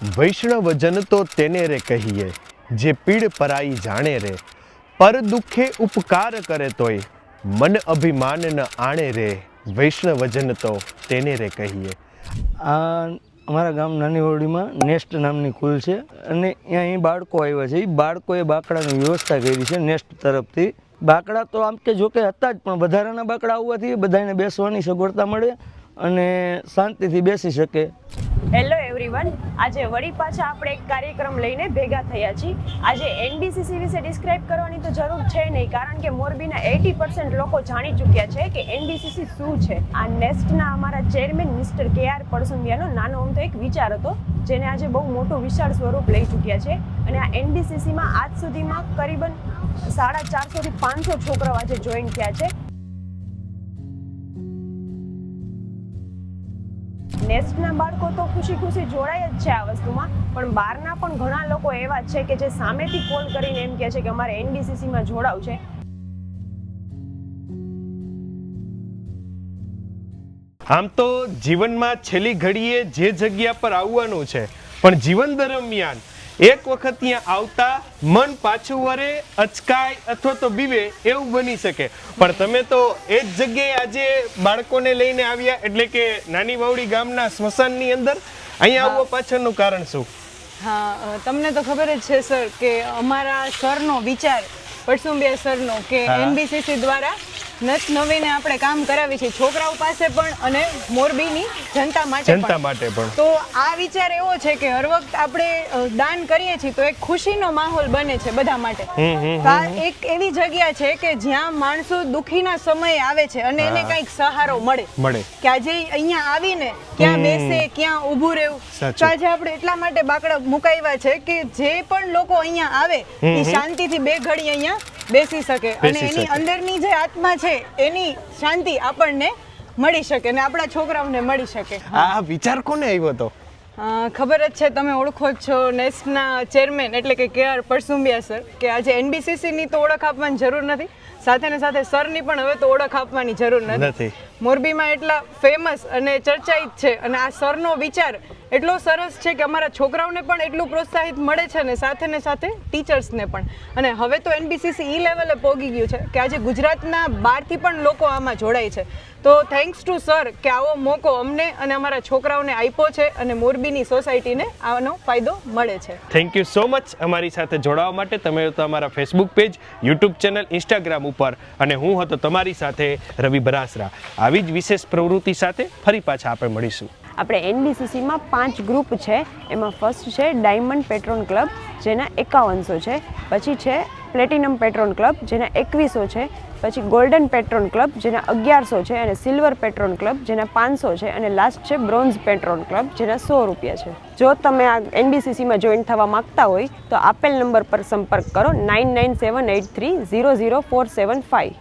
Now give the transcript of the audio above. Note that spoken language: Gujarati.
વૈષ્ણવજન તો તેને રે કહીએ જે પીડ પરાઈ જાણે રે. પર દુઃખે ઉપકાર કરે તોય મન અભિમાન ન આણે રે. વૈષ્ણવજન તો તેને રે કહીએ. આ અમારા ગામ નાની હોળીમાં નેસ્ટ નામની કુલ છે. અને અહીંયા અહીં બાળકો આવ્યા છે. એ બાળકોએ બાકડાની વ્યવસ્થા કરી છે નેસ્ટ તરફથી. બાકડા તો આમ કે જોકે હતા જ પણ વધારાના બાકડા આવવાથી બધાને બેસવાની સગવડતા મળે અને શાંતિથી બેસી શકે. હેલો એવરીવન આજે વળી પાછા આપણે એક કાર્યક્રમ લઈને ભેગા થયા છીએ. આજે એનબીસીસી વિશે ડિસ્ક્રાઇબ કરવાની તો જરૂર છે નહીં, કારણ કે મોરબીના એટી પર્સન્ટ લોકો જાણી ચૂક્યા છે કે એનબીસીસી શું છે. આ નેસ્ટના અમારા ચેરમેન મિસ્ટર કે આર પરસુંબિયાનો નાનો અમથો એક વિચાર હતો, જેને આજે બહુ મોટું વિશાળ સ્વરૂપ લઈ ચૂક્યા છે. અને આ એનબીસીસીમાં આજ સુધીમાં કરીબન સાડા ચારસોથી પાંચસો છોકરાઓ આજે જોઈન થયા છે. નેસ્ટના બાળકો તો ખુશી ખુશી જોડાય જ છે આ વસ્તુમાં. પણ બહારના પણ ઘણા લોકો એવા છે કે જે સામેથી કોલ કરીને એમ કહે છે કે અમારે એનબીસીસીમાં જોડાવું છે. આમ તો જીવનમાં છેલ્લી ઘડીએ જે જગ્યા પર આવવાનું છે, પણ જીવન દરમિયાન એક વખત ત્યાં આવતા મન પાછું વરે અચકાય અથવા તો બીવે એવું બની શકે. પણ તમે તો એ જ જગ્યાએ આજે બાળકોને લઈને આવ્યા એટલે કે નાની વાવડી ગામના સ્મશાનની અંદર અહીંયા આવવા પાછળનું કારણ શું? હા તમને તો ખબર જ છે સર કે અમારા સરનો વિચાર પરસુંબિયા સરનો કે એનબીસીસી દ્વારા નસ નવીને આપણે કામ કરાવી છે છોકરાઓ પાસે પણ અને મોરબીની જનતા માટે જનતા માટે પણ. તો આ વિચાર એવો છે કે હર વખત આપણે દાન કરીએ છીએ તો એક ખુશીનો માહોલ બને છે બધા માટે. આ એક એવી જગ્યા છે કે જ્યાં માણસો દુઃખીના સમયે આવે છે અને એને કંઈક સહારો મળે. મળે. કે આજે અહીંયા આવીને ક્યાં બેસે ક્યાં ઊભું રહેવું. તો આજે આપણે એટલા માટે બાકડા મુકાવ્યા છે કે જે પણ લોકો અહીંયા આવે એ શાંતિથી બે ઘડી અહીંયા બેસી શકે અને એની અંદરની જે આત્મા છે એની શાંતિ આપણને મળી શકે અને આપણા છોકરાઓને મળી શકે. આ વિચાર કોને આવ્યો હતો ખબર જ છે તમે ઓળખો જ છો નેસ્ટના ચેરમેન એટલે કે કે આર પરસુંબિયા સર કે આજે એનબીસીસીની તો ઓળખ આપવાની જરૂર નથી સાથે ને સાથે સરની પણ હવે તો ઓળખ આપવાની જરૂર નથી. મોરબીમાં એટલા ફેમસ અને ચર્ચાઇત છે અને આ સરનો વિચાર એટલો સરસ છે કે અમારા છોકરાઓને પણ એટલું પ્રોત્સાહિત મળે છે ને સાથે ને સાથે ટીચર્સને પણ. અને હવે તો એનબીસીસી ઈ લેવલે પોગી ગયું છે કે આજે ગુજરાતના બહારથી પણ લોકો આમાં જોડાય છે. તો થેન્ક્સ ટુ સર કે આવો મોકો અમને અને અમારા છોકરાઓને આપ્યો છે અને મોરબીની સોસાયટીને આનો ફાયદો મળે છે. થેન્ક યુ સો મચ અમારી સાથે જોડાવા માટે. તમે તો અમારા Facebook page YouTube channel Instagram ઉપર અને હું હતો તમારી સાથે રવિ બરાસરા. આવી જ વિશેષ પ્રવૃત્તિ સાથે ફરી પાછા આપણે મળીશું. આપણે એનબીસીસીમાં પાંચ ગ્રુપ છે. એમાં ફર્સ્ટ છે ડાયમંડ પેટ્રોન ક્લબ, જેના એકાવનસો છે. પછી છે પ્લેટિનમ પેટ્રોન ક્લબ, જેના એકવીસો છે. પછી ગોલ્ડન પેટ્રોન ક્લબ, જેના અગિયારસો છે અને સિલ્વર પેટ્રોન ક્લબ, જેના પાંચસો છે. અને લાસ્ટ છે બ્રોન્ઝ પેટ્રોન ક્લબ, જેના સો રૂપિયા છે. જો તમે આ એનબીસીસીમાં જોઈન થવા માંગતા હોય, તો આપેલ નંબર પર સંપર્ક કરો nine nine seven eight three zero zero four seven five.